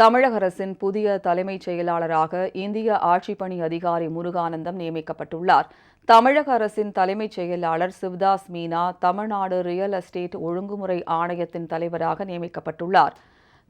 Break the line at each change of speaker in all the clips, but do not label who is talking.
தமிழக அரசின் புதிய தலைமைச் செயலாளராக இந்திய ஆட்சிப்பணி அதிகாரி முருகானந்தம் நியமிக்கப்பட்டுள்ளார். தமிழக அரசின் தலைமைச் செயலாளர் சிவ்தாஸ் மீனா தமிழ்நாடு ரியல் எஸ்டேட் ஒழுங்குமுறை ஆணையத்தின் தலைவராக நியமிக்கப்பட்டுள்ளார்.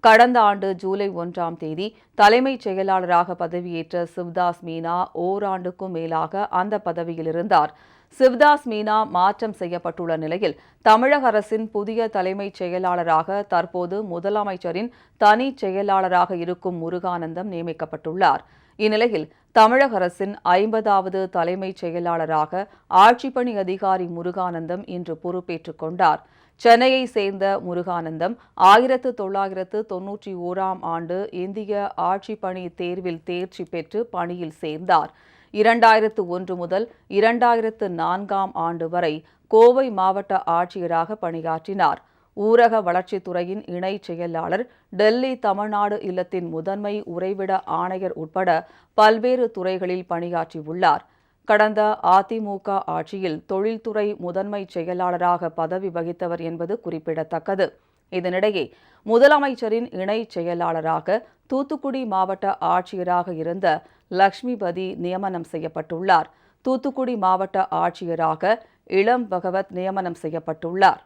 கடந்த ஆண்டு ஜூலை ஒன்றாம் தேதி தலைமைச் செயலாளராக பதவியேற்ற சிவ்தாஸ் மீனா ஓராண்டுக்கும் மேலாக அந்த பதவியில் இருந்தார். சிவ்தாஸ் மீனா மாற்றம் செய்யப்பட்டுள்ள நிலையில் தமிழக அரசின் புதிய தலைமைச் செயலாளராக தற்போது முதலமைச்சரின் தனி செயலாளராக இருக்கும் முருகானந்தம் நியமிக்கப்பட்டுள்ளார். இந்நிலையில் தமிழக அரசின் ஐம்பதாவது தலைமைச் செயலாளராக ஆட்சிப்பணி அதிகாரி முருகானந்தம் இன்று பொறுப்பேற்றுக் கொண்டார். சென்னையை சேர்ந்த முருகானந்தம் ஆயிரத்து தொள்ளாயிரத்து தொன்னூற்றி ஓராம் ஆண்டு இந்திய ஆட்சிப்பணி தேர்வில் தேர்ச்சி பெற்று பணியில் சேர்ந்தார். இரண்டாயிரத்து ஒன்று முதல் இரண்டாயிரத்து நான்காம் ஆண்டு வரை கோவை மாவட்ட ஆட்சியராக பணியாற்றினார். ஊரக வளர்ச்சித்துறையின் இணை செயலாளர் டெல்லி தமிழ்நாடு இல்லத்தின் முதன்மை உறைவிட ஆணையர் உட்பட பல்வேறு துறைகளில் பணியாற்றியுள்ளார். கடந்த அதிமுக ஆட்சியில் தொழில்துறை முதன்மை செயலாளராக பதவி வகித்தவர் என்பது குறிப்பிடத்தக்கது. இதனிடையே முதலமைச்சரின் இணை செயலாளராக தூத்துக்குடி மாவட்ட ஆட்சியராக இருந்த லக்ஷ்மிபதி நியமனம் செய்யப்பட்டுள்ளார். தூத்துக்குடி மாவட்ட ஆட்சியராக இளம் பகவத் நியமனம் செய்யப்பட்டுள்ளார்.